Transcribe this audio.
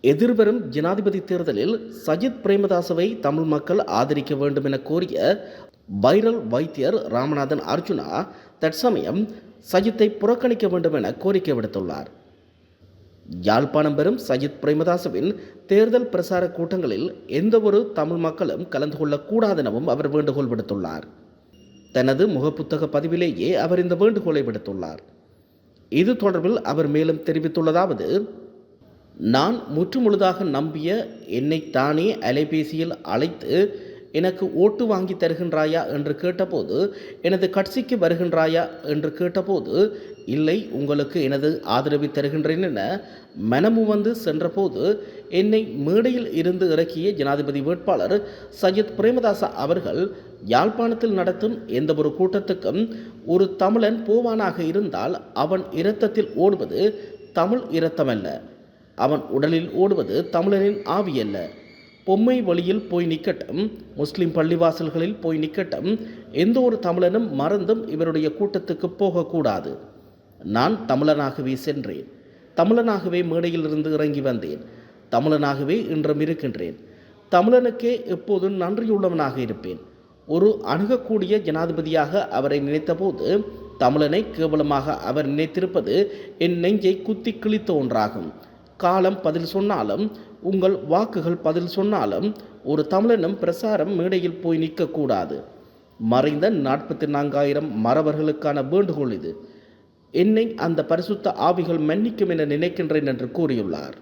எதிர்வரும் ஜனாதிபதி தேர்தலில் சஜித் பிரேமதாசவை தமிழ் மக்கள் ஆதரிக்க வேண்டும் என கோரிய வைரல் வைத்தியர் ராமநாதன் அர்ஜுனா தற்சமயம் சஜித்தை புறக்கணிக்க வேண்டும் என கோரிக்கை விடுத்துள்ளார். யாழ்ப்பாணம் பெறும் சஜித் பிரேமதாசவின் தேர்தல் பிரசார கூட்டங்களில் எந்தவொரு தமிழ் மக்களும் கலந்து கொள்ளக்கூடாது எனவும் அவர் வேண்டுகோள் விடுத்துள்ளார். தனது முகப்புத்தக பதிவிலேயே அவர் இந்த வேண்டுகோளை விடுத்துள்ளார். இது தொடர்பில் அவர் மேலும் தெரிவித்துள்ளதாவது நான் முற்றுமுழுதாக நம்பிய என்னை தானே அலைபேசியில் அழைத்து எனக்கு ஓட்டு வாங்கி தருகின்றாயா என்று கேட்டபோது எனது கட்சிக்கு வருகின்றாயா என்று கேட்டபோது இல்லை உங்களுக்கு எனது ஆதரவை தருகின்றேன் என மனமு வந்து சென்றபோது என்னை மேடையில் இருந்து இறக்கிய ஜனாதிபதி வேட்பாளர் சையத் பிரேமதாச அவர்கள் யாழ்ப்பாணத்தில் நடத்தும் எந்த ஒரு கூட்டத்துக்கும் ஒரு தமிழன் போவானாக இருந்தால் அவன் இரத்தத்தில் ஓடுவது தமிழ் இரத்தமல்ல. அவன் உடலில் ஓடுவது தமிழனின் ஆவியல்ல பொம்மை வழியில் போய் நிற்கட்டும் முஸ்லிம் பள்ளிவாசல்களில் போய் நிற்கட்டும் எந்த ஒரு தமிழனும் மறந்தும் இவருடைய கூட்டத்துக்கு போகக்கூடாது. நான் தமிழனாகவே சென்றேன். தமிழனாகவே மேடையிலிருந்து இறங்கி வந்தேன். தமிழனாகவே இன்றும் இருக்கின்றேன். தமிழனுக்கே எப்போதும் நன்றியுள்ளவனாக இருப்பேன். ஒரு அணுகக்கூடிய ஜனாதிபதியாக அவரை நினைத்தபோது தமிழனை கேவலமாக அவர் நினைத்திருப்பது என் நெஞ்சை குத்தி கிழித்த ஒன்றாகும். காலம் பதில் சொன்னாலும் உங்கள் வாக்குகள் பதில் சொன்னாலும் ஒரு தமிழனும் பிரசாரம் மேடையில் போய் நிற்கக்கூடாது. மறைந்த நாற்பத்தி நான்காயிரம் மறவர்களுக்கான வேண்டுகோள் இது. என்னை அந்த பரிசுத்த ஆவிகள் மன்னிக்கும் என நினைக்கின்றேன் என்று கூறியுள்ளார்.